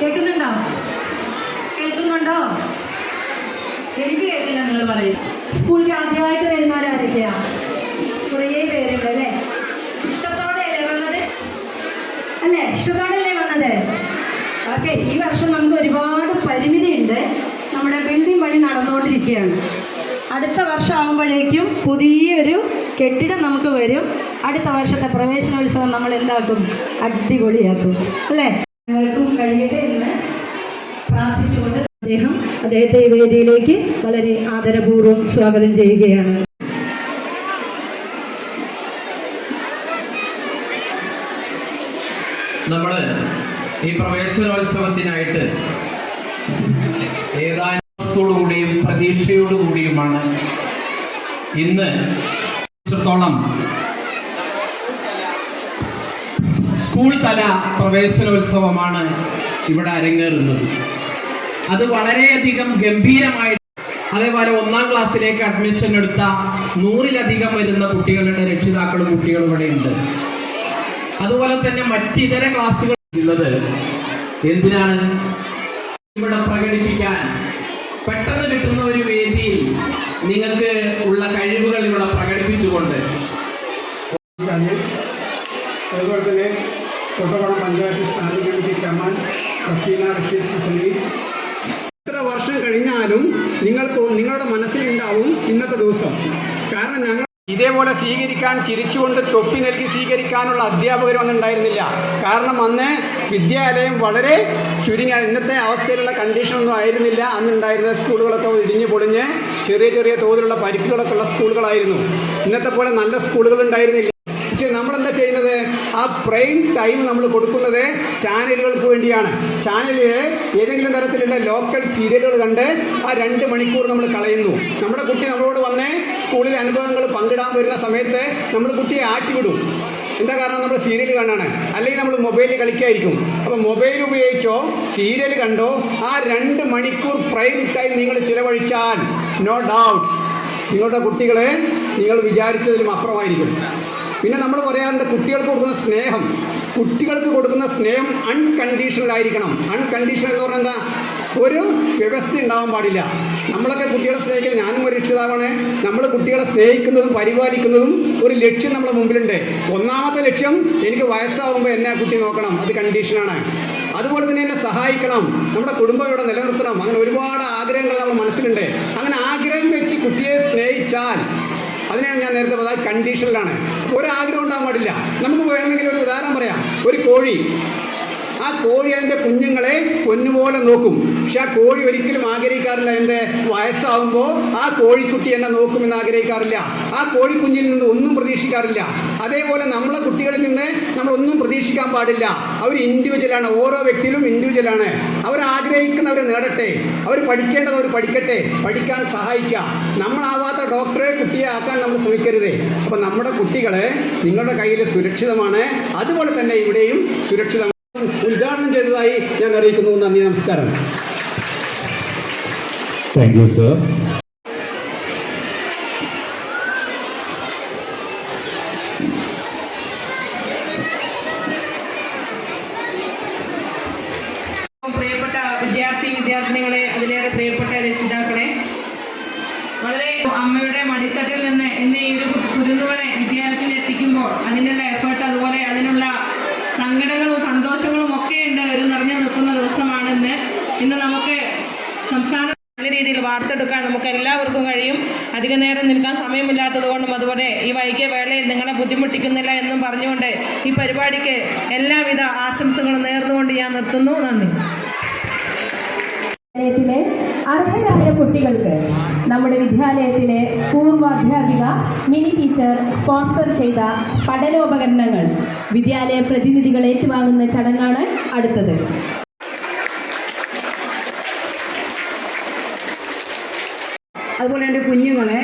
കേൾക്കുന്നുണ്ടോ? കേൾക്കുന്നുണ്ടോ? എനിക്ക് കേൾക്കില്ല നിങ്ങൾ പറയും. സ്കൂളിൽ ആദ്യമായിട്ട് വരുന്നവരാരൊക്കെയാ കുറേ പേരുണ്ട് അല്ലേ? ഇഷ്ടത്തോടെയല്ലേ വന്നത്? അല്ലേ? ഇഷ്ടത്തോടെയല്ലേ വന്നത്? ഓക്കെ ഈ വർഷം നമുക്ക് ഒരുപാട് പരിമിതിയുണ്ട്. നമ്മുടെ ബിൽഡിംഗ് പണി നടന്നുകൊണ്ടിരിക്കുകയാണ്. അടുത്ത വർഷം ആകുമ്പോഴേക്കും പുതിയൊരു കെട്ടിടം നമുക്ക് വരും. അടുത്ത വർഷത്തെ പ്രവേശനോത്സവം നമ്മൾ എന്താക്കും? അടിപൊളിയാക്കും. അല്ലേ? ഞങ്ങൾക്കും കഴിയട്ടെ. അദ്ദേഹം അദ്ദേഹത്തെ വേദിയിലേക്ക് വളരെ ആദരപൂർവം സ്വാഗതം ചെയ്യുകയാണ്. നമ്മൾ ഈ പ്രവേശനോത്സവത്തിനായിട്ട് ഏതാനും പ്രതീക്ഷയോടുകൂടിയുമാണ് ഇന്ന് സ്കൂൾ തല പ്രവേശനോത്സവമാണ് ഇവിടെ അരങ്ങേറുന്നത്. അത് വളരെയധികം ഗംഭീരമായി അതേപോലെ ഒന്നാം ക്ലാസ്സിലേക്ക് അഡ്മിഷൻ എടുത്ത നൂറിലധികം വരുന്ന കുട്ടികളുടെ രക്ഷിതാക്കളും കുട്ടികളും ഇവിടെ ഉണ്ട് അതുപോലെ തന്നെ മറ്റിതര ക്ലാസ്സുകൾ ഉള്ളത് എന്തിനാണ്? ഇവിടെ പ്രകടിപ്പിക്കാൻ പെട്ടെന്ന് കിട്ടുന്ന ഒരു വേദിയിൽ നിങ്ങൾക്ക് ഉള്ള കഴിവുകൾ ഇവിടെ പ്രകടിപ്പിച്ചുകൊണ്ട്. അതുപോലെ തന്നെ panchayat standing committee chairman Rafeena Rasheed Suhali എത്ര വർഷം കഴിഞ്ഞാലും നിങ്ങൾക്ക് നിങ്ങളുടെ മനസ്സിലുണ്ടാവും ഇന്നത്തെ ദിവസം. കാരണം ഞങ്ങൾ ഇതേപോലെ സ്വീകരിക്കാൻ ചിരിച്ചുകൊണ്ട് തൊപ്പി നൽകി സ്വീകരിക്കാനുള്ള അധ്യാപകരൊന്നും ഉണ്ടായിരുന്നില്ല കാരണം അന്ന് വിദ്യാലയം വളരെ ചുരുങ്ങിയ ഇന്നത്തെ അവസ്ഥയിലുള്ള കണ്ടീഷനൊന്നും ആയിരുന്നില്ല. അന്നുണ്ടായിരുന്ന സ്കൂളുകളൊക്കെ ഇടിഞ്ഞു പൊളിഞ്ഞ് ചെറിയ ചെറിയ തോതിലുള്ള പരിക്കുകളൊക്കെ ഉള്ള സ്കൂളുകളായിരുന്നു. ഇന്നത്തെ പോലെ നല്ല സ്കൂളുകൾ ഉണ്ടായിരുന്നില്ല. പക്ഷേ നമ്മളെന്താ ചെയ്യുന്നത്? ആ പ്രൈം ടൈം നമ്മൾ കൊടുക്കുന്നത് ചാനലുകൾക്ക് വേണ്ടിയാണ്. ചാനലിൽ ഏതെങ്കിലും തരത്തിലുള്ള ലോക്കൽ സീരിയലുകൾ കണ്ട് ആ രണ്ട് മണിക്കൂർ നമ്മൾ കളയുന്നു. നമ്മുടെ കുട്ടി നമ്മളോട് സ്കൂളിലെ അനുഭവങ്ങൾ പങ്കിടാൻ വരുന്ന സമയത്ത് നമ്മൾ കുട്ടിയെ ആട്ടിവിടും എന്താ കാരണം നമ്മൾ സീരിയൽ കാണാണ്? അല്ലെങ്കിൽ നമ്മൾ മൊബൈലിൽ കളിക്കായിരിക്കും. അപ്പോൾ മൊബൈൽ ഉപയോഗിച്ചോ സീരിയൽ കണ്ടോ ആ രണ്ട് മണിക്കൂർ പ്രൈം ടൈം നിങ്ങൾ ചിലവഴിച്ചാൽ നോ ഡൗട്ട് നിങ്ങളുടെ കുട്ടികളെ നിങ്ങൾ വിചാരിച്ചതിലും അപ്പുറമായിരിക്കും. പിന്നെ നമ്മൾ പറയാറുണ്ട് കുട്ടികൾക്ക് കൊടുക്കുന്ന സ്നേഹം. കുട്ടികൾക്ക് കൊടുക്കുന്ന സ്നേഹം അൺകണ്ടീഷണൽ ആയിരിക്കണം. അൺകണ്ടീഷണൽ എന്ന് പറഞ്ഞാൽ എന്താ? ഒരു വ്യവസ്ഥ ഉണ്ടാവാൻ പാടില്ല. നമ്മളൊക്കെ കുട്ടികളെ സ്നേഹിക്കാൻ ഞാനും ഒരു രക്ഷിതാവാണ്. നമ്മൾ കുട്ടികളെ സ്നേഹിക്കുന്നതും പരിപാലിക്കുന്നതും ഒരു ലക്ഷ്യം നമ്മളെ മുമ്പിലുണ്ട്. ഒന്നാമത്തെ ലക്ഷ്യം എനിക്ക് വയസ്സാവുമ്പോൾ എന്നെ ആ കുട്ടി നോക്കണം. അത് കണ്ടീഷനാണ് അതുപോലെ തന്നെ എന്നെ സഹായിക്കണം. നമ്മുടെ കുടുംബം ഇവിടെ നിലനിർത്തണം. അങ്ങനെ ഒരുപാട് ആഗ്രഹങ്ങൾ നമ്മുടെ മനസ്സിലുണ്ട്. അങ്ങനെ ആഗ്രഹം വെച്ച് കുട്ടിയെ സ്നേഹിച്ചാൽ അതിനാണ് ഞാൻ നേരത്തെ പറഞ്ഞത് കണ്ടീഷനിലാണ് ഒരാഗ്രഹം ഉണ്ടാകാൻ പാടില്ല. നമുക്ക് വേണമെങ്കിൽ ഒരു ഉദാഹരണം പറയാം. ഒരു കോഴി. ആ കോഴി അതിന്റെ കുഞ്ഞുങ്ങളെ പൊന്നുപോലെ നോക്കും. പക്ഷെ ആ കോഴി ഒരിക്കലും ആഗ്രഹിക്കാറില്ല എന്ത്? വയസ്സാവുമ്പോൾ ആ കോഴിക്കുട്ടി എന്നെ നോക്കുമെന്ന് ആഗ്രഹിക്കാറില്ല. ആ കോഴിക്കുഞ്ഞിൽ നിന്ന് ഒന്നും പ്രതീക്ഷിക്കാറില്ല. അതേപോലെ നമ്മളെ കുട്ടികളിൽ നിന്ന് നമ്മൾ ഒന്നും പ്രതീക്ഷിക്കാൻ പാടില്ല. അവർ ഇൻഡിവിജ്വലാണ് ഓരോ വ്യക്തിയിലും ഇൻഡിവിജ്വലാണ് അവർ ആഗ്രഹിക്കുന്നവർ നേടട്ടെ. അവർ പഠിക്കേണ്ടത് അവർ പഠിക്കട്ടെ. പഠിക്കാൻ സഹായിക്കുക. നമ്മളാവാത്ത ഡോക്ടറെ കുട്ടിയെ ആക്കാൻ നമ്മൾ ശ്രമിക്കരുത്. അപ്പം നമ്മുടെ കുട്ടികളെ നിങ്ങളുടെ കയ്യിൽ സുരക്ഷിതമാണ്. അതുപോലെ തന്നെ ഇവിടെയും സുരക്ഷിതമാണ്. ഉദ്ഘാടനം ചെയ്തതായി ഞാൻ അറിയിക്കുന്നു നന്ദി നമസ്കാരം താങ്ക് യു sir. പ്രിയപ്പെട്ട വിദ്യാർത്ഥി വിദ്യാർത്ഥിനികളെ അതിലേറെ പ്രിയപ്പെട്ട രക്ഷിതാക്കളെ വളരെ അമ്മയുടെ മടിത്തട്ടിൽ നിന്ന് ഇന്ന് ഈ ഒരു കുരുന്നുകളെ വിദ്യാലയത്തിൽ എത്തിക്കുമ്പോൾ അതിനുള്ള എഫേർട്ട് അതുപോലെ അതിനുള്ള സങ്കടങ്ങളും സന്തോഷങ്ങളും ഒക്കെ ഉണ്ട് ഒരു നിറഞ്ഞു നിൽക്കുന്ന ദിവസമാണ് ഇന്ന് ഇന്ന് നമുക്ക് സംസ്ഥാനം നല്ല രീതിയിൽ വാർത്തെടുക്കാൻ നമുക്ക് എല്ലാവർക്കും കഴിയും. അധിക നേരം നിൽക്കാൻ സമയമില്ലാത്തത് കൊണ്ടും അതുപോലെ ഈ വൈകിയ വേളയിൽ നിങ്ങളെ ബുദ്ധിമുട്ടിക്കുന്നില്ല എന്നും പറഞ്ഞുകൊണ്ട് ഈ പരിപാടിക്ക് എല്ലാവിധ ആശംസകളും നേർന്നുകൊണ്ട് ഞാൻ നിർത്തുന്നു. നന്ദി. വിദ്യാലയത്തിലെ അർഹരായ കുട്ടികൾക്ക് നമ്മുടെ വിദ്യാലയത്തിലെ പൂർവാധ്യാപിക മിനി ടീച്ചർ സ്പോൺസർ ചെയ്ത പഠനോപകരണങ്ങൾ വിദ്യാലയ പ്രതിനിധികൾ ഏറ്റുവാങ്ങുന്ന ചടങ്ങാണ് അടുത്തത്. അതുപോലെ എന്റെ കുഞ്ഞുങ്ങളെ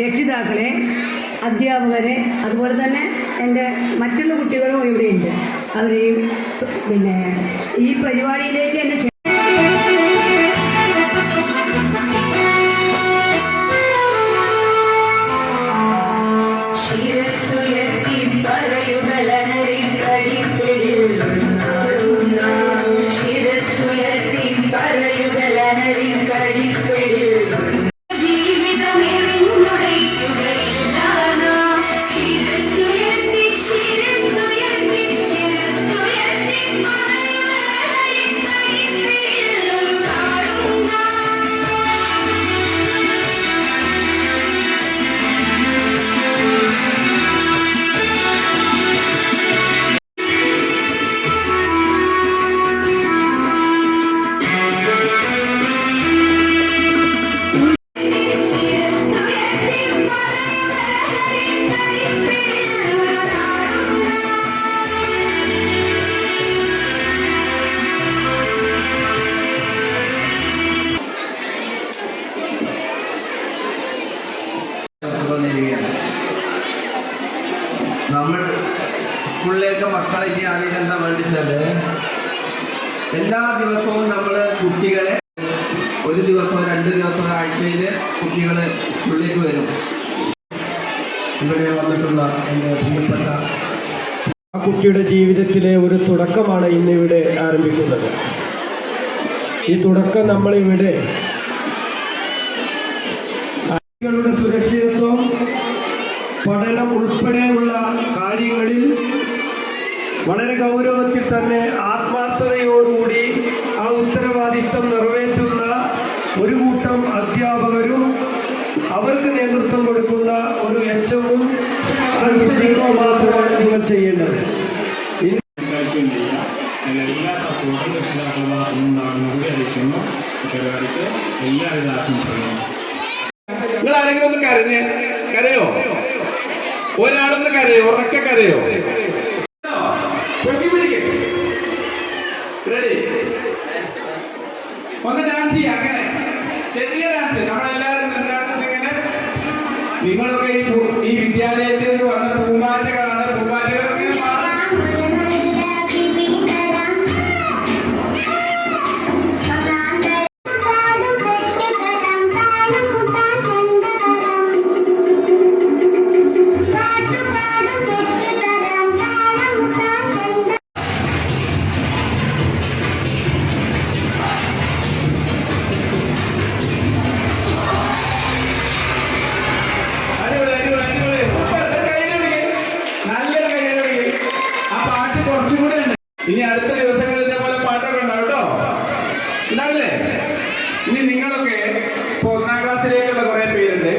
രക്ഷിതാക്കളെ അധ്യാപകരെ അതുപോലെ തന്നെ എന്റെ മറ്റുള്ള കുട്ടികളും ഇവിടെയുണ്ട് അവരെയും പിന്നെ ഈ പരിപാടിയിലേക്ക് എന്നെ എല്ലാ ദിവസവും നമ്മൾ കുട്ടികളെ ഒരു ദിവസം രണ്ട് ദിവസം ആഴ്ചയിൽ കുട്ടികൾ സ്കൂളിലേക്ക് വരും. ഇവിടെ വന്നിട്ടുള്ള എന്റെ പ്രിയപ്പെട്ട ആ കുട്ടിയുടെ ജീവിതത്തിലെ ഒരു തുടക്കമാണ് ഇന്ന് ഇവിടെ ആരംഭിക്കുന്നത്. ഈ തുടക്കം നമ്മളിവിടെ കുട്ടികളുടെ സുരക്ഷിതത്വം പഠനം ഉൾപ്പെടെയുള്ള കാര്യങ്ങളിൽ വളരെ ഗൗരവത്തിൽ തന്നെ ആത്മാർത്ഥതയോടുകൂടി ആ ഉത്തരവാദിത്തം നിറവേറ്റുന്ന ഒരു കൂട്ടം അധ്യാപകരും അവർക്ക് നേതൃത്വം കൊടുക്കുന്ന ഒരു എച്ചവും അനുസരിക്കുക മാത്രമാണ് നിങ്ങൾ ചെയ്യേണ്ടത്. കഴിക്കുകയും ചെയ്യാം. അതിന് എല്ലാ സപ്പോർട്ടും രക്ഷിതാക്കളുടെ ഭാഗത്തുനിന്ന് കൂടി അറിയിക്കുന്നു. പരിപാടിക്ക് എല്ലാവിധ ആശംസകളും. നിങ്ങൾ ആരെങ്കിലും ഒന്ന് കരഞ്ഞ് കരയോ? ഒരാളൊന്ന് കരയോ? ഉറക്കെ കരയോ? ഒന്ന് ഡാൻസ് ചെയ്യാം അങ്ങനെ. ചെറിയ ഡാൻസ് ക്ലാസ്സിലേക്കുള്ള കുറെ പേരുണ്ട്.